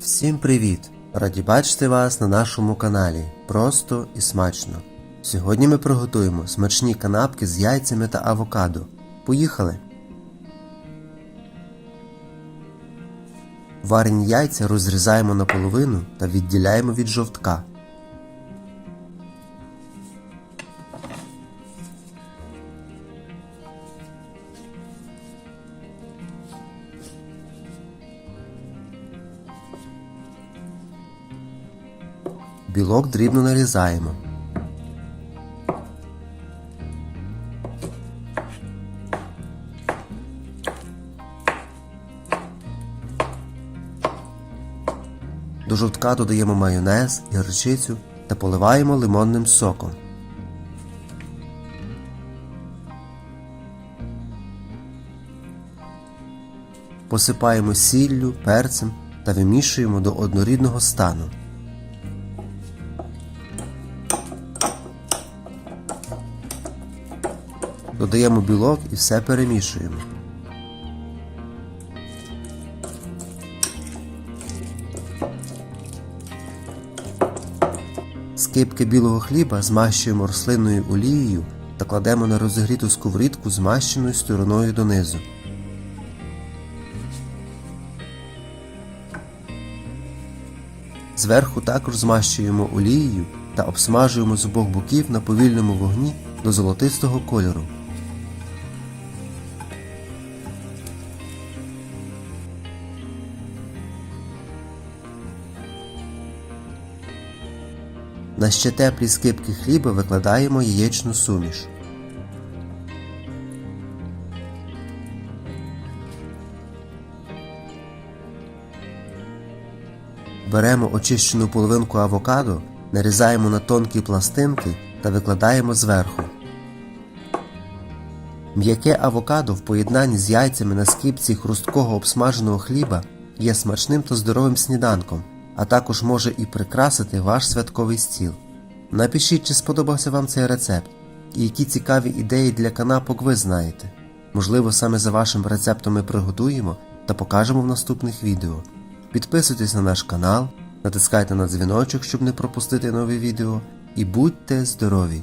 Всім привіт! Раді бачити вас на нашому каналі Просто і смачно. Сьогодні ми приготуємо смачні канапки з яйцями та авокадо. Поїхали! Варені яйця розрізаємо наполовину та відділяємо від жовтка. Білок дрібно нарізаємо. До жовтка додаємо майонез, гірчицю та поливаємо лимонним соком. Посипаємо сіллю, перцем та вимішуємо до однорідного стану. Додаємо білок і все перемішуємо. Скипки білого хліба змащуємо рослинною олією та кладемо на розігріту сковорідку змащеною стороною донизу. Зверху також змащуємо олією та обсмажуємо з обох боків на повільному вогні до золотистого кольору. На ще теплі скипки хліба викладаємо яєчну суміш. Беремо очищену половинку авокадо, нарізаємо на тонкі пластинки та викладаємо зверху. М'яке авокадо в поєднанні з яйцями на скипці хрусткого обсмаженого хліба є смачним та здоровим сніданком, а також може і прикрасити ваш святковий стіл. Напишіть, чи сподобався вам цей рецепт, і які цікаві ідеї для канапок ви знаєте. Можливо, саме за вашим рецептом ми приготуємо та покажемо в наступних відео. Підписуйтесь на наш канал, натискайте на дзвіночок, щоб не пропустити нові відео, і будьте здорові!